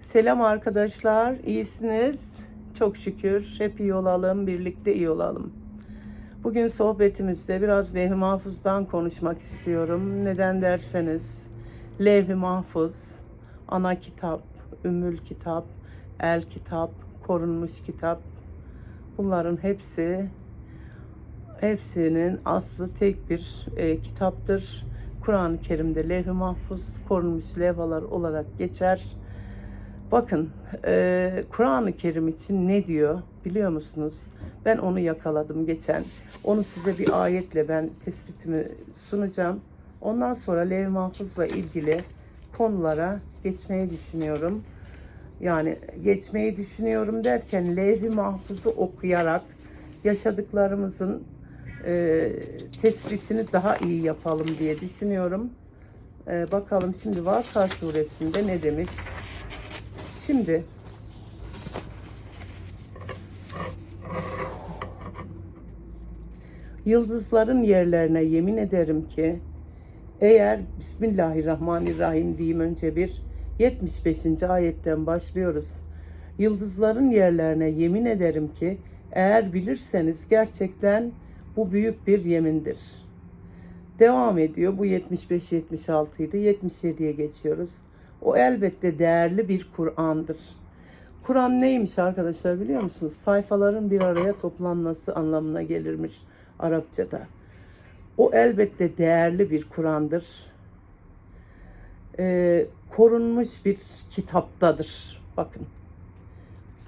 Selam arkadaşlar, iyisiniz. Çok şükür hep iyi olalım, birlikte iyi olalım. Bugün sohbetimizde biraz Levh-i Mahfuz'dan konuşmak istiyorum. Neden derseniz Levh-i Mahfuz, ana kitap, ümmül kitap, el kitap, korunmuş kitap. Bunların hepsi hepsinin aslı tek bir e, kitaptır. Kur'an-ı Kerim'de levh-i mahfuz korunmuş levhalar olarak geçer. Bakın e, Kur'an-ı Kerim için ne diyor biliyor musunuz? Ben onu yakaladım geçen. Onu size bir ayetle ben tespitimi sunacağım. Ondan sonra levh-i mahfuzla ilgili konulara geçmeyi düşünüyorum. Yani geçmeyi düşünüyorum derken levh-i mahfuzu okuyarak yaşadıklarımızın e, tespitini daha iyi yapalım diye düşünüyorum. E, bakalım şimdi Vaka suresinde ne demiş? Şimdi yıldızların yerlerine yemin ederim ki eğer Bismillahirrahmanirrahim diyeyim önce bir 75. ayetten başlıyoruz. Yıldızların yerlerine yemin ederim ki eğer bilirseniz gerçekten bu büyük bir yemindir. Devam ediyor. Bu 75-76 idi. 77'ye geçiyoruz. O elbette değerli bir Kur'an'dır. Kur'an neymiş arkadaşlar biliyor musunuz? Sayfaların bir araya toplanması anlamına gelirmiş Arapçada. O elbette değerli bir Kur'an'dır. Ee, korunmuş bir kitaptadır. Bakın.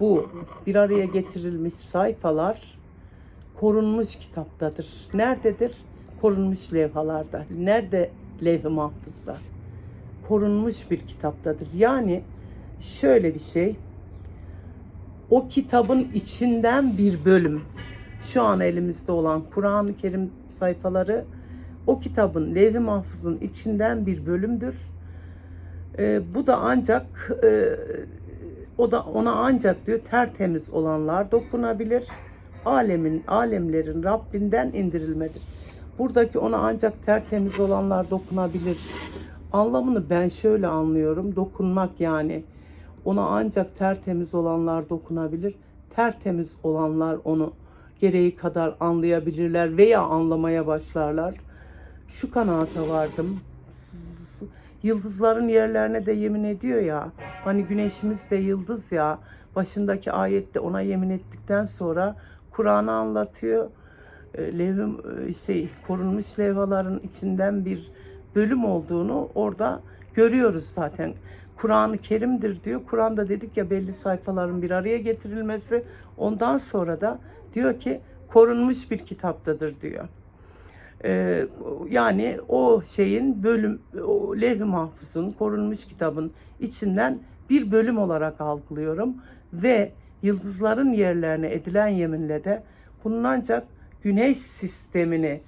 Bu bir araya getirilmiş sayfalar korunmuş kitaptadır. Nerededir? Korunmuş levhalarda. Nerede levh-i mahfuzda? Korunmuş bir kitaptadır. Yani şöyle bir şey. O kitabın içinden bir bölüm. Şu an elimizde olan Kur'an-ı Kerim sayfaları o kitabın levh-i mahfuzun içinden bir bölümdür. Ee, bu da ancak e, o da ona ancak diyor tertemiz olanlar dokunabilir alemin, alemlerin Rabbinden indirilmedir. Buradaki ona ancak tertemiz olanlar dokunabilir. Anlamını ben şöyle anlıyorum. Dokunmak yani. Ona ancak tertemiz olanlar dokunabilir. Tertemiz olanlar onu gereği kadar anlayabilirler veya anlamaya başlarlar. Şu kanaata vardım. Yıldızların yerlerine de yemin ediyor ya. Hani güneşimiz de yıldız ya. Başındaki ayette ona yemin ettikten sonra Kur'an'ı anlatıyor. E, levhim e, şey korunmuş levhaların içinden bir bölüm olduğunu orada görüyoruz zaten. Kur'an-ı Kerim'dir diyor. Kur'an'da dedik ya belli sayfaların bir araya getirilmesi. Ondan sonra da diyor ki korunmuş bir kitaptadır diyor. Ee, yani o şeyin bölüm, o levh-i mahfuzun korunmuş kitabın içinden bir bölüm olarak algılıyorum ve yıldızların yerlerine edilen yeminle de bunun ancak güneş sistemini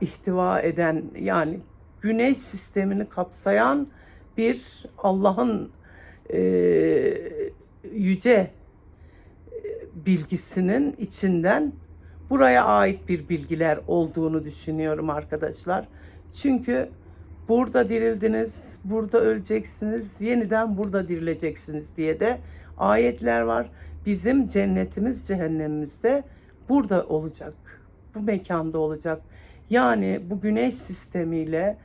ihtiva eden yani güneş sistemini kapsayan bir Allah'ın e, yüce bilgisinin içinden buraya ait bir bilgiler olduğunu düşünüyorum arkadaşlar. Çünkü burada dirildiniz, burada öleceksiniz, yeniden burada dirileceksiniz diye de ayetler var. Bizim cennetimiz cehennemimizde burada olacak. Bu mekanda olacak. Yani bu güneş sistemiyle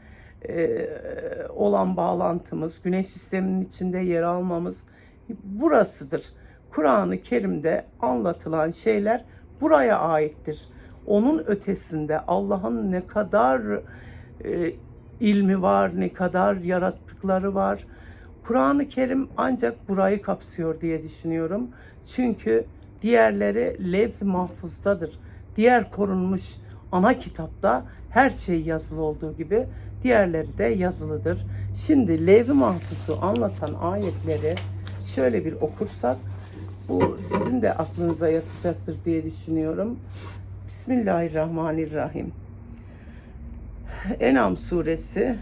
olan bağlantımız, güneş sisteminin içinde yer almamız burasıdır. Kur'an-ı Kerim'de anlatılan şeyler buraya aittir. Onun ötesinde Allah'ın ne kadar e, ilmi var, ne kadar yarattıkları var. Kur'an-ı Kerim ancak burayı kapsıyor diye düşünüyorum. Çünkü diğerleri levh-i mahfuzdadır. Diğer korunmuş ana kitapta her şey yazılı olduğu gibi diğerleri de yazılıdır. Şimdi levh-i mahfuzu anlatan ayetleri şöyle bir okursak bu sizin de aklınıza yatacaktır diye düşünüyorum. Bismillahirrahmanirrahim. Enam suresi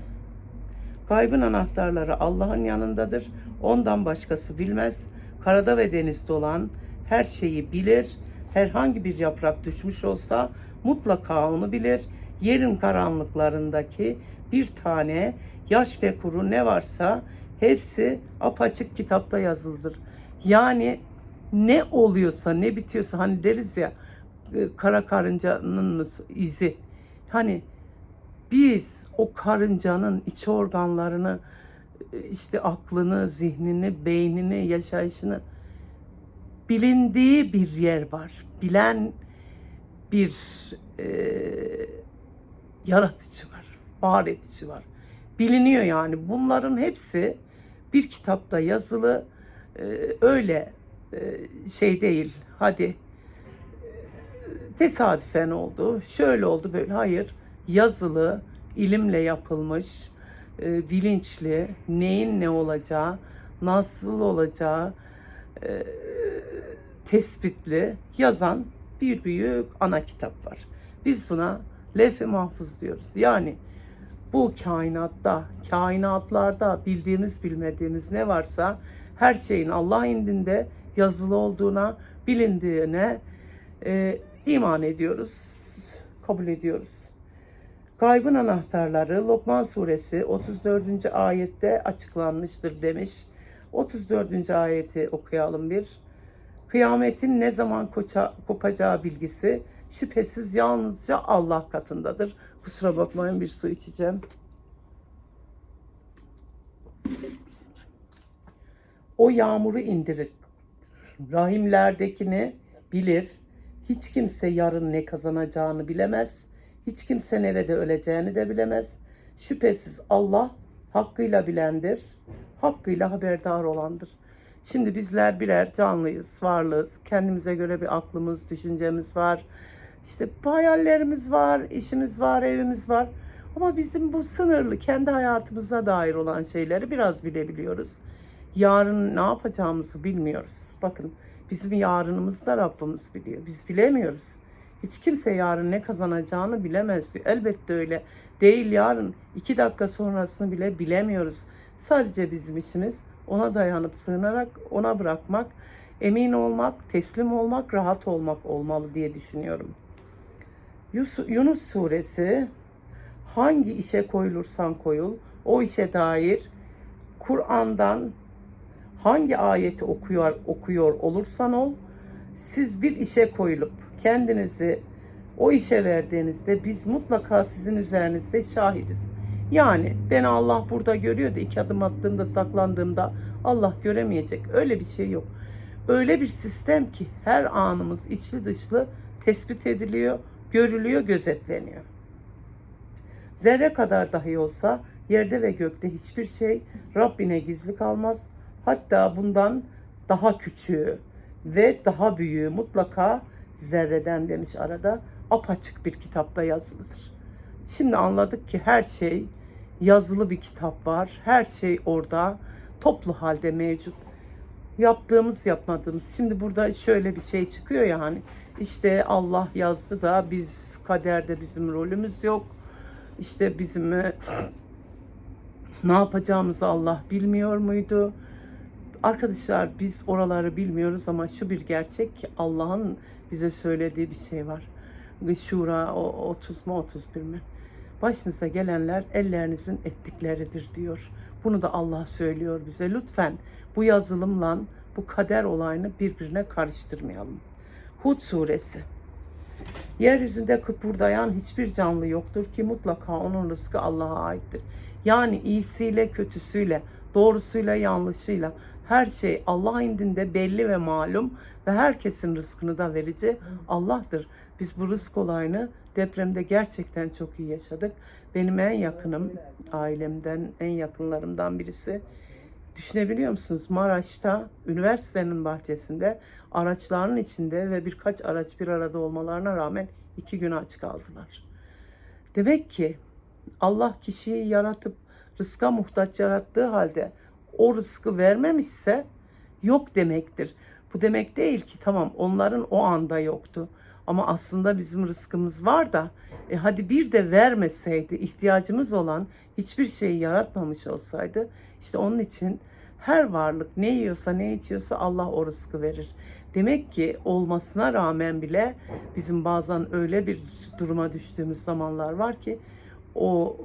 Gaybın anahtarları Allah'ın yanındadır. Ondan başkası bilmez. Karada ve denizde olan her şeyi bilir. Herhangi bir yaprak düşmüş olsa mutlaka onu bilir. Yerin karanlıklarındaki bir tane yaş ve kuru ne varsa hepsi apaçık kitapta yazılıdır. Yani ne oluyorsa ne bitiyorsa hani deriz ya e, kara karıncanın izi. Hani biz o karıncanın iç organlarını e, işte aklını, zihnini, beynini, yaşayışını bilindiği bir yer var. Bilen bir e, yaratıcı var, var edici var. Biliniyor yani. Bunların hepsi bir kitapta yazılı. E, öyle e, şey değil. Hadi e, tesadüfen oldu, şöyle oldu böyle. Hayır, yazılı, ilimle yapılmış, e, bilinçli, neyin ne olacağı, nasıl olacağı e, tespitli yazan bir büyük ana kitap var. Biz buna lef-i mahfuz diyoruz. Yani bu kainatta, kainatlarda bildiğimiz bilmediğimiz ne varsa her şeyin Allah indinde yazılı olduğuna, bilindiğine e, iman ediyoruz, kabul ediyoruz. Gaybın anahtarları Lokman suresi 34. ayette açıklanmıştır demiş. 34. ayeti okuyalım bir. Kıyametin ne zaman koça, kopacağı bilgisi şüphesiz yalnızca Allah katındadır. Kusura bakmayın bir su içeceğim. O yağmuru indirir. Rahimlerdekini bilir. Hiç kimse yarın ne kazanacağını bilemez. Hiç kimse nerede öleceğini de bilemez. Şüphesiz Allah hakkıyla bilendir, hakkıyla haberdar olandır. Şimdi bizler birer canlıyız, varlığız. Kendimize göre bir aklımız, düşüncemiz var. İşte hayallerimiz var, işimiz var, evimiz var. Ama bizim bu sınırlı, kendi hayatımıza dair olan şeyleri biraz bilebiliyoruz. Yarın ne yapacağımızı bilmiyoruz. Bakın bizim yarınımızı da Rabbimiz biliyor. Biz bilemiyoruz. Hiç kimse yarın ne kazanacağını bilemez diyor. Elbette öyle değil yarın. iki dakika sonrasını bile bilemiyoruz. Sadece bizim işimiz ona dayanıp sığınarak ona bırakmak, emin olmak, teslim olmak, rahat olmak olmalı diye düşünüyorum. Yunus suresi hangi işe koyulursan koyul o işe dair Kur'an'dan hangi ayeti okuyor okuyor olursan ol siz bir işe koyulup kendinizi o işe verdiğinizde biz mutlaka sizin üzerinizde şahidiz. Yani beni Allah burada görüyor da iki adım attığımda saklandığımda Allah göremeyecek. Öyle bir şey yok. Öyle bir sistem ki her anımız içli dışlı tespit ediliyor, görülüyor, gözetleniyor. Zerre kadar dahi olsa yerde ve gökte hiçbir şey Rabbine gizli kalmaz. Hatta bundan daha küçüğü ve daha büyüğü mutlaka zerreden demiş arada apaçık bir kitapta yazılıdır. Şimdi anladık ki her şey yazılı bir kitap var. Her şey orada toplu halde mevcut. Yaptığımız yapmadığımız. Şimdi burada şöyle bir şey çıkıyor ya hani işte Allah yazdı da biz kaderde bizim rolümüz yok. İşte bizim e, ne yapacağımızı Allah bilmiyor muydu? Arkadaşlar biz oraları bilmiyoruz ama şu bir gerçek ki Allah'ın bize söylediği bir şey var. Şura o 30 mu 31 mi? Başınıza gelenler ellerinizin ettikleridir diyor. Bunu da Allah söylüyor bize. Lütfen bu yazılımla bu kader olayını birbirine karıştırmayalım. Hud suresi. Yeryüzünde kıpırdayan hiçbir canlı yoktur ki mutlaka onun rızkı Allah'a aittir. Yani iyisiyle kötüsüyle, doğrusuyla yanlışıyla her şey Allah indinde belli ve malum ve herkesin rızkını da verici Allah'tır. Biz bu rızk olayını depremde gerçekten çok iyi yaşadık. Benim en yakınım, ailemden en yakınlarımdan birisi. Düşünebiliyor musunuz? Maraş'ta üniversitenin bahçesinde araçların içinde ve birkaç araç bir arada olmalarına rağmen iki gün aç kaldılar. Demek ki Allah kişiyi yaratıp rızka muhtaç yarattığı halde o rızkı vermemişse yok demektir. Bu demek değil ki tamam onların o anda yoktu. Ama aslında bizim rızkımız var da e hadi bir de vermeseydi ihtiyacımız olan hiçbir şeyi yaratmamış olsaydı işte onun için her varlık ne yiyorsa ne içiyorsa Allah o rızkı verir. Demek ki olmasına rağmen bile bizim bazen öyle bir duruma düştüğümüz zamanlar var ki o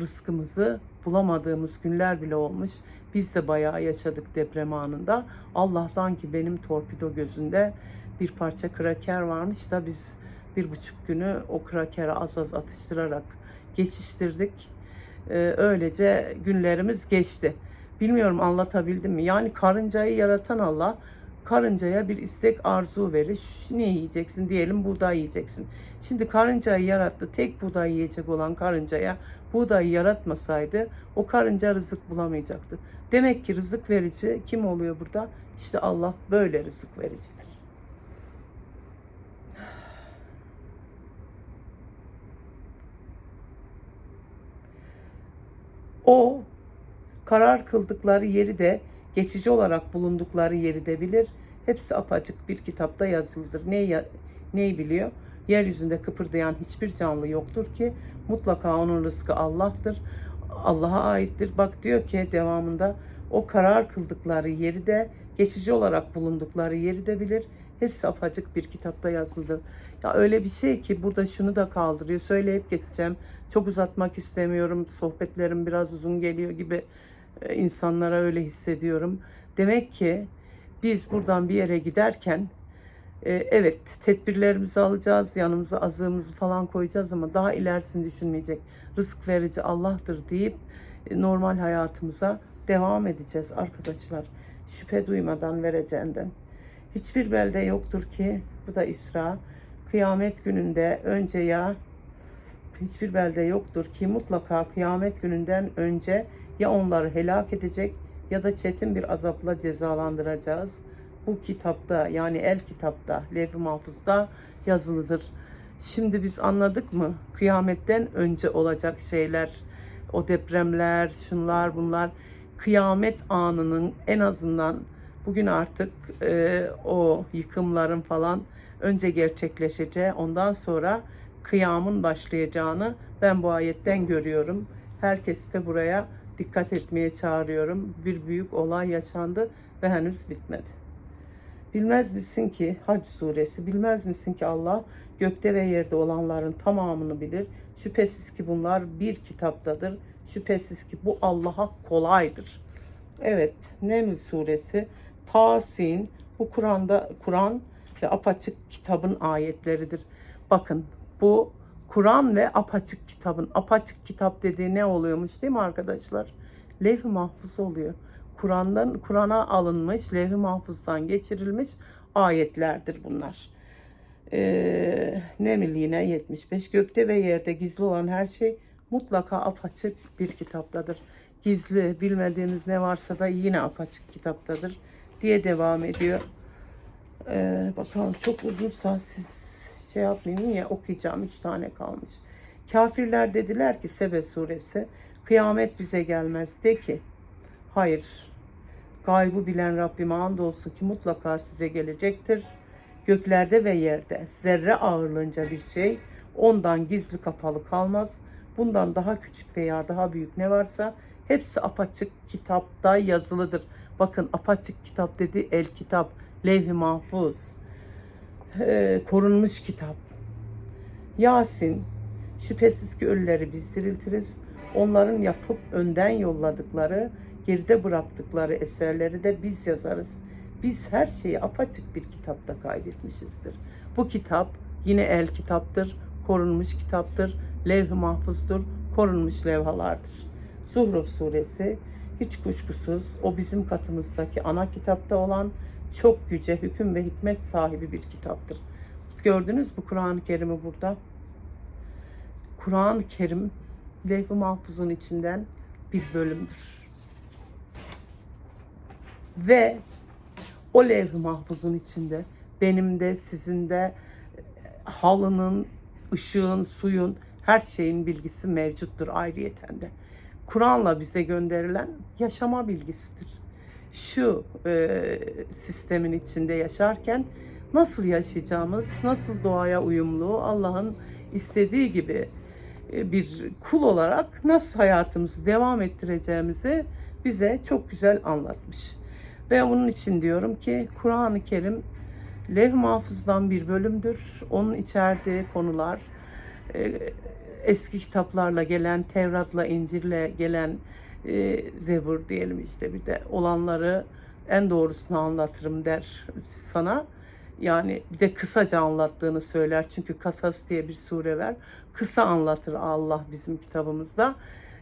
rızkımızı bulamadığımız günler bile olmuş. Biz de bayağı yaşadık deprem anında. Allah'tan ki benim torpido gözünde bir parça kraker varmış da biz bir buçuk günü o krakeri az az atıştırarak geçiştirdik. Ee, öylece günlerimiz geçti. Bilmiyorum anlatabildim mi? Yani karıncayı yaratan Allah karıncaya bir istek arzu verir. Ne yiyeceksin diyelim buğday yiyeceksin. Şimdi karıncayı yarattı. Tek buğday yiyecek olan karıncaya buğdayı yaratmasaydı o karınca rızık bulamayacaktı. Demek ki rızık verici kim oluyor burada? İşte Allah böyle rızık vericidir. O karar kıldıkları yeri de geçici olarak bulundukları yeri de bilir. Hepsi apaçık bir kitapta yazılıdır. Ya- neyi biliyor? Yeryüzünde kıpırdayan hiçbir canlı yoktur ki mutlaka onun rızkı Allah'tır. Allah'a aittir. Bak diyor ki devamında o karar kıldıkları yeri de geçici olarak bulundukları yeri de bilir. Hepsi apaçık bir kitapta yazılıdır. Ya öyle bir şey ki burada şunu da kaldırıyor. Söyleyip geçeceğim. Çok uzatmak istemiyorum. Sohbetlerim biraz uzun geliyor gibi e, insanlara öyle hissediyorum. Demek ki biz buradan bir yere giderken e, evet tedbirlerimizi alacağız, yanımıza azığımızı falan koyacağız ama daha ilerisini düşünmeyecek. Rızk verici Allah'tır deyip e, normal hayatımıza devam edeceğiz arkadaşlar. Şüphe duymadan vereceğinden. Hiçbir belde yoktur ki bu da İsra. Kıyamet gününde önce ya hiçbir belde yoktur ki mutlaka kıyamet gününden önce ya onları helak edecek ya da çetin bir azapla cezalandıracağız. Bu kitapta yani el kitapta, levh-i mahfuzda yazılıdır. Şimdi biz anladık mı? Kıyametten önce olacak şeyler, o depremler, şunlar bunlar. Kıyamet anının en azından bugün artık e, o yıkımların falan önce gerçekleşeceği, ondan sonra kıyamın başlayacağını ben bu ayetten görüyorum. Herkesi de buraya dikkat etmeye çağırıyorum. Bir büyük olay yaşandı ve henüz bitmedi. Bilmez misin ki Hac suresi, bilmez misin ki Allah gökte ve yerde olanların tamamını bilir. Şüphesiz ki bunlar bir kitaptadır. Şüphesiz ki bu Allah'a kolaydır. Evet, Neml suresi, Tasin, bu Kur'an'da Kur'an ve apaçık kitabın ayetleridir. Bakın bu Kur'an ve apaçık kitabın, apaçık kitap dediği ne oluyormuş değil mi arkadaşlar? Levh-i mahfuz oluyor. Kur'an'dan Kur'an'a alınmış, levh-i mahfuzdan geçirilmiş ayetlerdir bunlar. Ee, Neml yine 75. Gökte ve yerde gizli olan her şey mutlaka apaçık bir kitaptadır. Gizli, bilmediğimiz ne varsa da yine apaçık kitaptadır diye devam ediyor. Ee, bakalım çok uzunsa siz şey yapmayayım ya okuyacağım. Üç tane kalmış. Kafirler dediler ki Sebe suresi kıyamet bize gelmez. De ki hayır gaybı bilen Rabbime andolsun ki mutlaka size gelecektir. Göklerde ve yerde zerre ağırlığınca bir şey ondan gizli kapalı kalmaz. Bundan daha küçük veya daha büyük ne varsa hepsi apaçık kitapta yazılıdır. Bakın apaçık kitap dedi el kitap, levh-i mahfuz, Ee, korunmuş kitap. Yasin, şüphesiz ki ölüleri biz diriltiriz. Onların yapıp önden yolladıkları, geride bıraktıkları eserleri de biz yazarız. Biz her şeyi apaçık bir kitapta kaydetmişizdir. Bu kitap yine el kitaptır, korunmuş kitaptır, levh-i mahfuzdur, korunmuş levhalardır. Zuhruf suresi hiç kuşkusuz o bizim katımızdaki ana kitapta olan çok yüce hüküm ve hikmet sahibi bir kitaptır. Gördünüz mü Kur'an-ı Kerim'i burada? Kur'an-ı Kerim levh-i mahfuzun içinden bir bölümdür. Ve o levh-i mahfuzun içinde benim de sizin de halının, ışığın, suyun her şeyin bilgisi mevcuttur ayrıyeten de. Kur'an'la bize gönderilen yaşama bilgisidir. Şu e, sistemin içinde yaşarken nasıl yaşayacağımız, nasıl doğaya uyumlu, Allah'ın istediği gibi e, bir kul olarak nasıl hayatımızı devam ettireceğimizi bize çok güzel anlatmış. Ve bunun için diyorum ki Kur'an-ı Kerim Levh-i Mahfuz'dan bir bölümdür. Onun içerdiği konular e, eski kitaplarla gelen, Tevrat'la, İncil'le gelen e, Zebur diyelim işte bir de olanları en doğrusunu anlatırım der sana. Yani bir de kısaca anlattığını söyler. Çünkü Kasas diye bir sure var. Kısa anlatır Allah bizim kitabımızda.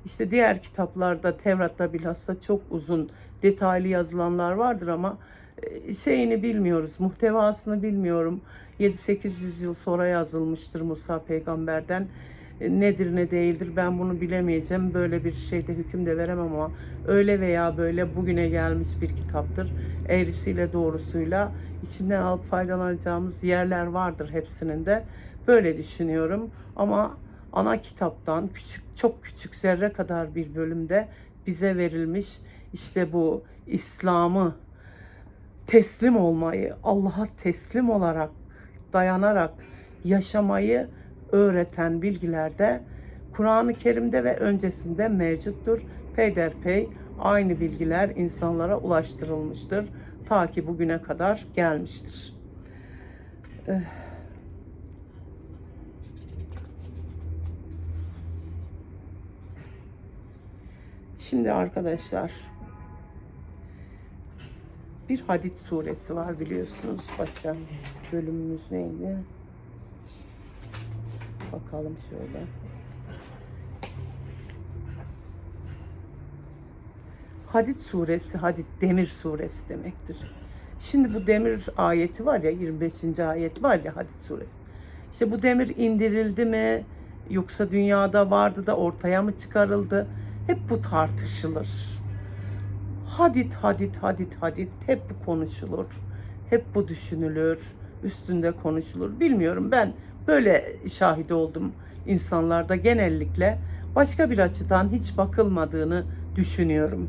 İşte diğer kitaplarda Tevrat'ta bilhassa çok uzun detaylı yazılanlar vardır ama e, şeyini bilmiyoruz, muhtevasını bilmiyorum. 7-800 yıl sonra yazılmıştır Musa peygamberden. Nedir ne değildir ben bunu bilemeyeceğim. Böyle bir şeyde hüküm de veremem ama öyle veya böyle bugüne gelmiş bir kitaptır. Eğrisiyle doğrusuyla içinden alıp faydalanacağımız yerler vardır hepsinin de. Böyle düşünüyorum ama ana kitaptan küçük çok küçük zerre kadar bir bölümde bize verilmiş işte bu İslam'ı teslim olmayı, Allah'a teslim olarak, dayanarak yaşamayı öğreten bilgilerde Kur'an-ı Kerim'de ve öncesinde mevcuttur. Peyderpey aynı bilgiler insanlara ulaştırılmıştır. Ta ki bugüne kadar gelmiştir. Eh. Şimdi arkadaşlar bir Hadid suresi var biliyorsunuz. Başka bölümümüz neydi? Bakalım şöyle. Hadid suresi, Hadid demir suresi demektir. Şimdi bu demir ayeti var ya 25. ayet var ya Hadid suresi. İşte bu demir indirildi mi yoksa dünyada vardı da ortaya mı çıkarıldı? Hep bu tartışılır. Hadit, hadit, hadit, hadit hep bu konuşulur. Hep bu düşünülür. Üstünde konuşulur. Bilmiyorum ben böyle şahit oldum insanlarda genellikle. Başka bir açıdan hiç bakılmadığını düşünüyorum.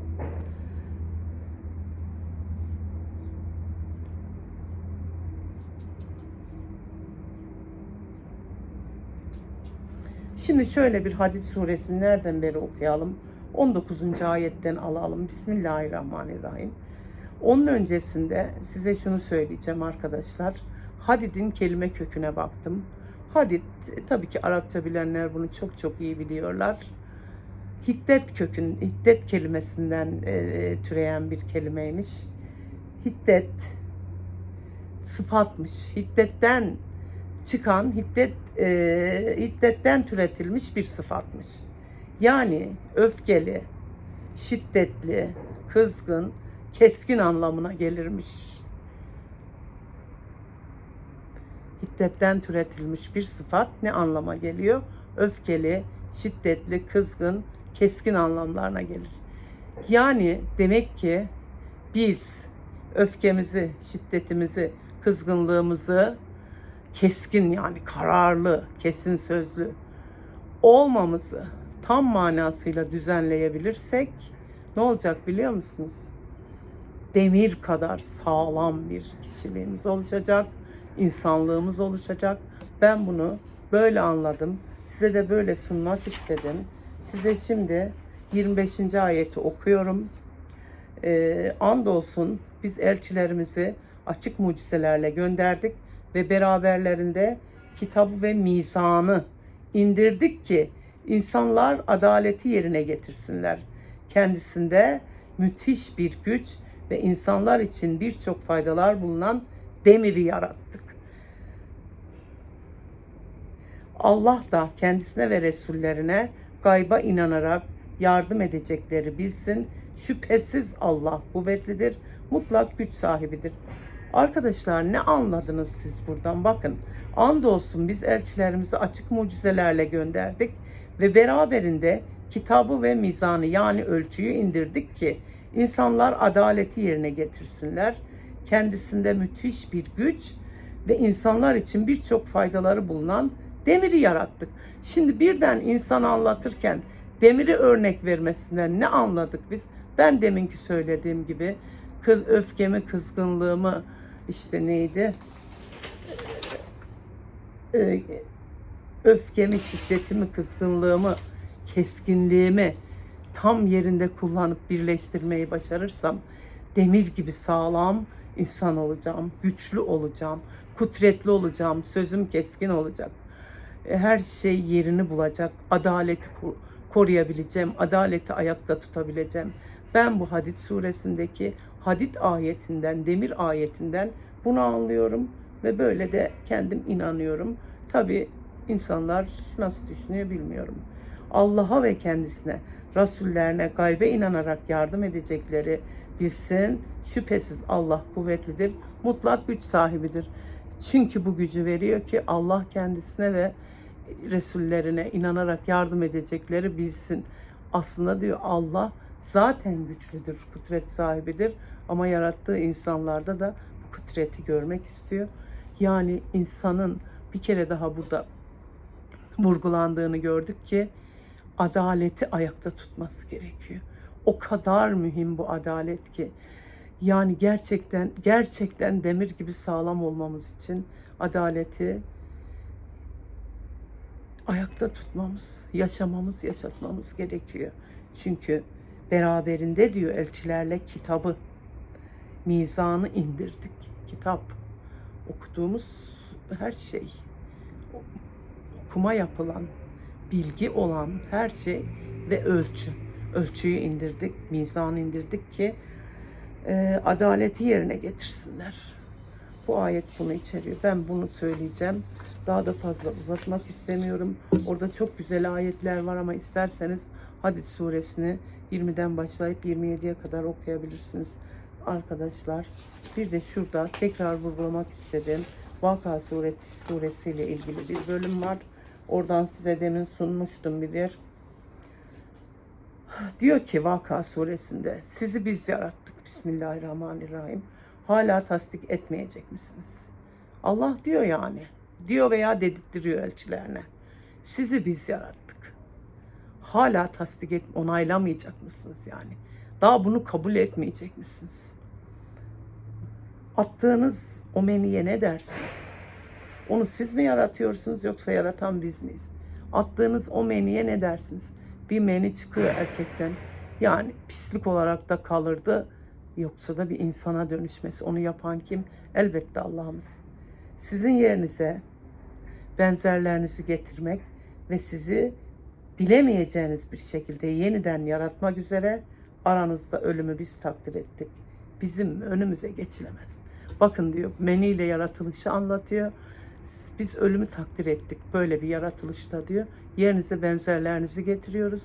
Şimdi şöyle bir hadis suresini nereden beri okuyalım? 19. ayetten alalım. Bismillahirrahmanirrahim. Onun öncesinde size şunu söyleyeceğim arkadaşlar. Hadid'in kelime köküne baktım. Hadid tabii ki Arapça bilenler bunu çok çok iyi biliyorlar. Hiddet kökün, hiddet kelimesinden e, türeyen bir kelimeymiş. Hiddet sıfatmış. Hiddetten çıkan hiddet e, hiddetten türetilmiş bir sıfatmış. Yani öfkeli, şiddetli, kızgın, keskin anlamına gelirmiş. Hiddetten türetilmiş bir sıfat ne anlama geliyor? Öfkeli, şiddetli, kızgın, keskin anlamlarına gelir. Yani demek ki biz öfkemizi, şiddetimizi, kızgınlığımızı keskin yani kararlı, kesin sözlü olmamızı tam manasıyla düzenleyebilirsek ne olacak biliyor musunuz? Demir kadar sağlam bir kişiliğimiz oluşacak, insanlığımız oluşacak. Ben bunu böyle anladım. Size de böyle sunmak istedim. Size şimdi 25. ayeti okuyorum. Ee, andolsun biz elçilerimizi açık mucizelerle gönderdik ve beraberlerinde kitabı ve mizanı indirdik ki insanlar adaleti yerine getirsinler. Kendisinde müthiş bir güç ve insanlar için birçok faydalar bulunan demiri yarattık. Allah da kendisine ve Resullerine gayba inanarak yardım edecekleri bilsin. Şüphesiz Allah kuvvetlidir, mutlak güç sahibidir. Arkadaşlar ne anladınız siz buradan? Bakın andolsun biz elçilerimizi açık mucizelerle gönderdik ve beraberinde kitabı ve mizanı yani ölçüyü indirdik ki insanlar adaleti yerine getirsinler. Kendisinde müthiş bir güç ve insanlar için birçok faydaları bulunan demiri yarattık. Şimdi birden insan anlatırken demiri örnek vermesinden ne anladık biz? Ben deminki söylediğim gibi kız öfkemi, kızgınlığımı işte neydi? Ee, öfkemi, şiddetimi, kızgınlığımı, keskinliğimi tam yerinde kullanıp birleştirmeyi başarırsam demir gibi sağlam insan olacağım, güçlü olacağım, kudretli olacağım, sözüm keskin olacak. E, her şey yerini bulacak, adaleti koruyabileceğim, adaleti ayakta tutabileceğim. Ben bu Hadid suresindeki Hadid ayetinden, demir ayetinden bunu anlıyorum ve böyle de kendim inanıyorum. Tabi insanlar nasıl düşünüyor bilmiyorum. Allah'a ve kendisine, Rasullerine gaybe inanarak yardım edecekleri bilsin. Şüphesiz Allah kuvvetlidir, mutlak güç sahibidir. Çünkü bu gücü veriyor ki Allah kendisine ve Resullerine inanarak yardım edecekleri bilsin. Aslında diyor Allah zaten güçlüdür, kudret sahibidir ama yarattığı insanlarda da bu kudreti görmek istiyor. Yani insanın bir kere daha burada vurgulandığını gördük ki adaleti ayakta tutması gerekiyor. O kadar mühim bu adalet ki yani gerçekten gerçekten demir gibi sağlam olmamız için adaleti ayakta tutmamız, yaşamamız, yaşatmamız gerekiyor. Çünkü beraberinde diyor elçilerle kitabı, mizanı indirdik. Kitap, okuduğumuz her şey, okuma yapılan, bilgi olan her şey ve ölçü. Ölçüyü indirdik, mizanı indirdik ki e, adaleti yerine getirsinler. Bu ayet bunu içeriyor. Ben bunu söyleyeceğim. Daha da fazla uzatmak istemiyorum. Orada çok güzel ayetler var ama isterseniz Hadis suresini 20'den başlayıp 27'ye kadar okuyabilirsiniz arkadaşlar. Bir de şurada tekrar vurgulamak istedim. Vaka suresi suresiyle ilgili bir bölüm var. Oradan size demin sunmuştum bir yer. Diyor ki Vaka suresinde sizi biz yarattık. Bismillahirrahmanirrahim. Hala tasdik etmeyecek misiniz? Allah diyor yani. Diyor veya dedirtiyor elçilerine. Sizi biz yarattık. Hala tasdik et, onaylamayacak mısınız yani? Daha bunu kabul etmeyecek misiniz? Attığınız o menüye ne dersiniz? Onu siz mi yaratıyorsunuz yoksa yaratan biz miyiz? Attığınız o menüye ne dersiniz? Bir meni çıkıyor erkekten. Yani pislik olarak da kalırdı. Yoksa da bir insana dönüşmesi. Onu yapan kim? Elbette Allah'ımız. Sizin yerinize benzerlerinizi getirmek ve sizi bilemeyeceğiniz bir şekilde yeniden yaratmak üzere aranızda ölümü biz takdir ettik. Bizim önümüze geçilemez. Bakın diyor meniyle yaratılışı anlatıyor. Biz ölümü takdir ettik böyle bir yaratılışta diyor. Yerinize benzerlerinizi getiriyoruz.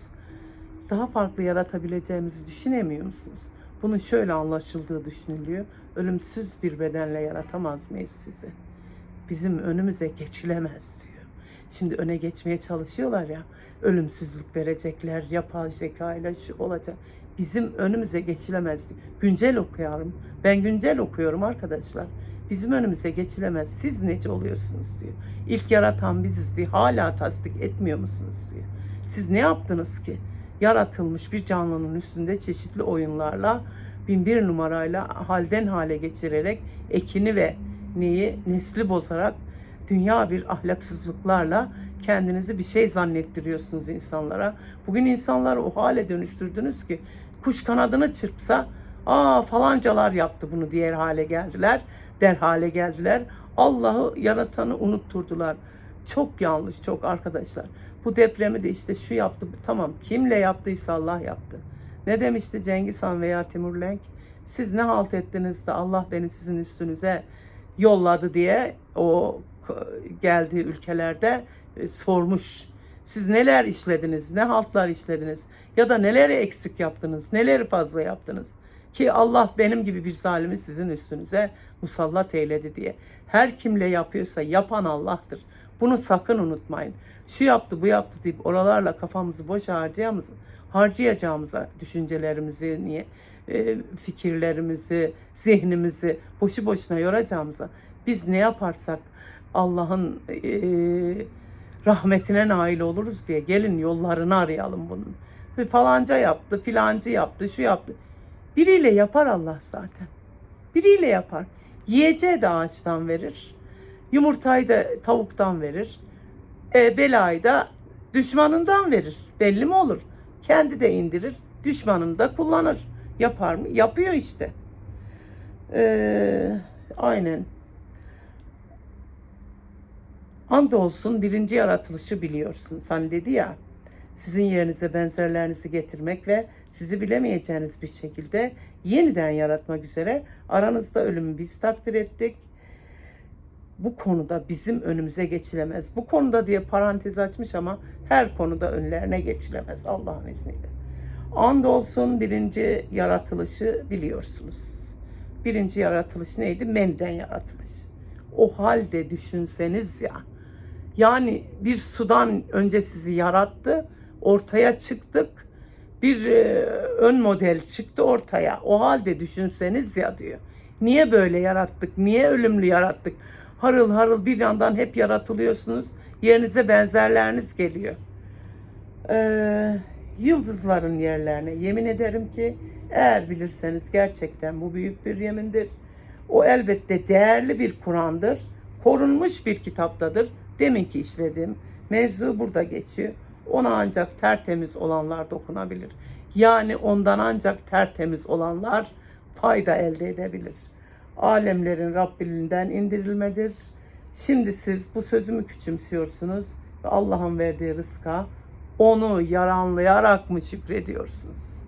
Daha farklı yaratabileceğimizi düşünemiyor musunuz? Bunun şöyle anlaşıldığı düşünülüyor. Ölümsüz bir bedenle yaratamaz mıyız sizi? Bizim önümüze geçilemez diyor. Şimdi öne geçmeye çalışıyorlar ya. Ölümsüzlük verecekler, yapay zeka ile şu olacak. Bizim önümüze geçilemez. Güncel okuyorum. Ben güncel okuyorum arkadaşlar. Bizim önümüze geçilemez. Siz nece oluyorsunuz diyor. İlk yaratan biziz diye hala tasdik etmiyor musunuz diyor. Siz ne yaptınız ki? Yaratılmış bir canlının üstünde çeşitli oyunlarla bin bir numarayla halden hale geçirerek ekini ve neyi nesli bozarak dünya bir ahlaksızlıklarla kendinizi bir şey zannettiriyorsunuz insanlara. Bugün insanları o hale dönüştürdünüz ki kuş kanadını çırpsa aa falancalar yaptı bunu diğer hale geldiler. Der hale geldiler. Allah'ı yaratanı unutturdular. Çok yanlış çok arkadaşlar. Bu depremi de işte şu yaptı. Tamam kimle yaptıysa Allah yaptı. Ne demişti Cengiz Han veya Timur Lenk? Siz ne halt ettiniz de Allah beni sizin üstünüze yolladı diye o geldiği ülkelerde e, sormuş. Siz neler işlediniz, ne haltlar işlediniz ya da neleri eksik yaptınız, neleri fazla yaptınız ki Allah benim gibi bir zalimi sizin üstünüze musallat eyledi diye. Her kimle yapıyorsa yapan Allah'tır. Bunu sakın unutmayın. Şu yaptı, bu yaptı deyip oralarla kafamızı boş harcayamız, harcayacağımıza düşüncelerimizi, niye e, fikirlerimizi, zihnimizi boşu boşuna yoracağımıza biz ne yaparsak Allah'ın e, rahmetine nail oluruz diye gelin yollarını arayalım bunun. Falanca yaptı, filancı yaptı, şu yaptı. Biriyle yapar Allah zaten. Biriyle yapar. Yiyeceği de ağaçtan verir. Yumurtayı da tavuktan verir. E, belayı da düşmanından verir. Belli mi olur? Kendi de indirir, düşmanını da kullanır. Yapar mı? Yapıyor işte. Ee, aynen. Andolsun birinci yaratılışı biliyorsun. Sen dedi ya sizin yerinize benzerlerinizi getirmek ve sizi bilemeyeceğiniz bir şekilde yeniden yaratmak üzere aranızda ölümü biz takdir ettik. Bu konuda bizim önümüze geçilemez. Bu konuda diye parantez açmış ama her konuda önlerine geçilemez Allah'ın izniyle. Andolsun birinci yaratılışı biliyorsunuz. Birinci yaratılış neydi? Menden yaratılış. O halde düşünseniz ya. Yani bir sudan önce sizi yarattı, ortaya çıktık. Bir e, ön model çıktı ortaya. O halde düşünseniz ya diyor. Niye böyle yarattık? Niye ölümlü yarattık? Harıl harıl bir yandan hep yaratılıyorsunuz. Yerinize benzerleriniz geliyor. Ee, yıldızların yerlerine yemin ederim ki eğer bilirseniz gerçekten bu büyük bir yemindir. O elbette değerli bir Kur'an'dır. Korunmuş bir kitaptadır. Deminki işlediğim mevzu burada geçiyor. Ona ancak tertemiz olanlar dokunabilir. Yani ondan ancak tertemiz olanlar fayda elde edebilir. Alemlerin Rabbinden indirilmedir. Şimdi siz bu sözümü küçümsüyorsunuz ve Allah'ın verdiği rızka onu yalanlayarak mı şükrediyorsunuz?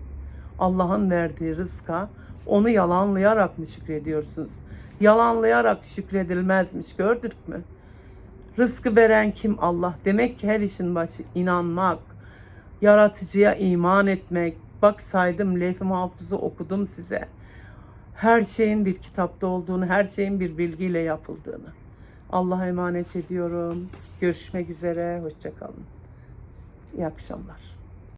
Allah'ın verdiği rızka onu yalanlayarak mı şükrediyorsunuz? Yalanlayarak şükredilmezmiş gördük mü? Rızkı veren kim Allah? Demek ki her işin başı inanmak, yaratıcıya iman etmek. Bak saydım levh-i mahfuzu okudum size. Her şeyin bir kitapta olduğunu, her şeyin bir bilgiyle yapıldığını. Allah'a emanet ediyorum. Görüşmek üzere. Hoşçakalın. İyi akşamlar.